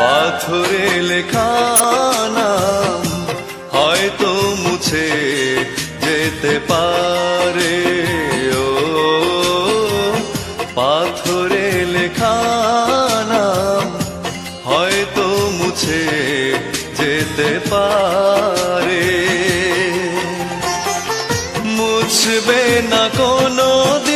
পাথরে লেখা নাম হয়তো মুছে যেতে পারে। ও পাথরে লেখা নাম হয়তো মুছে যেতে পারে। মুছবে না কোনো দিন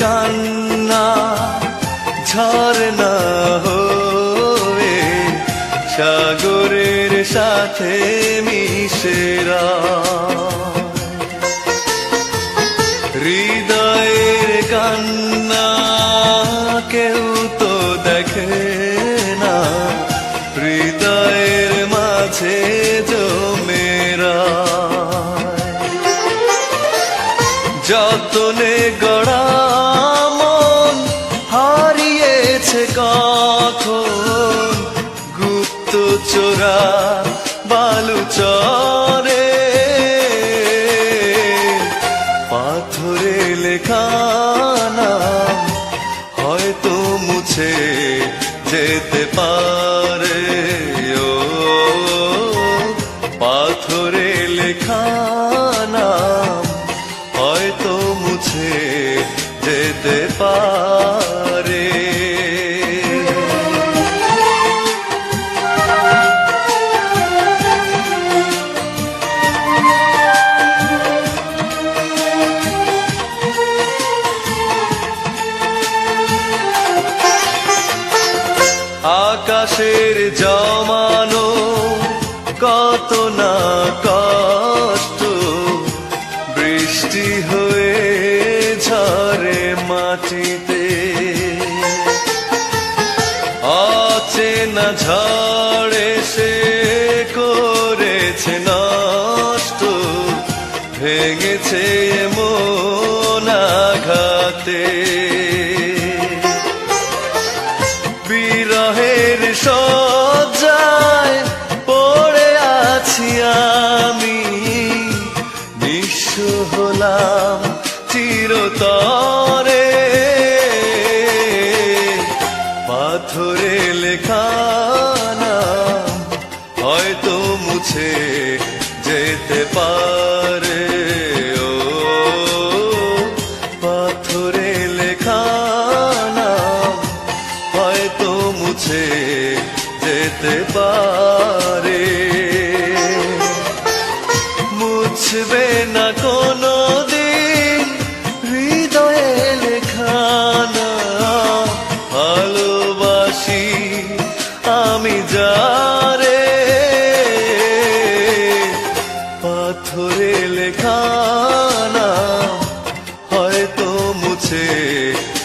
কান্না ঝর্ণা হয়ে সাগরের সাথে মিশেরা চোরা বালু চরে। পাথরে লেখা হয়তো মুছে যেতে পারে। ও, পাথরে লেখা হয়তো মুছে যেতে পারে। আকাশের জমানো কত না কষ্ট, বৃষ্টি হয়ে ঝরে মাটিতে। অচেনা ঝড়ে সে করেছে নষ্ট, ভেঙেছে আছি আমি। নিঃস্ব হলাম চিরতরে। পাথরে লেখা হয়তো মুছে যেতে পারে। ও, পাথরে লেখা হয়তো মুছে যেতে পারে। আমি যারে পাথরে লেখা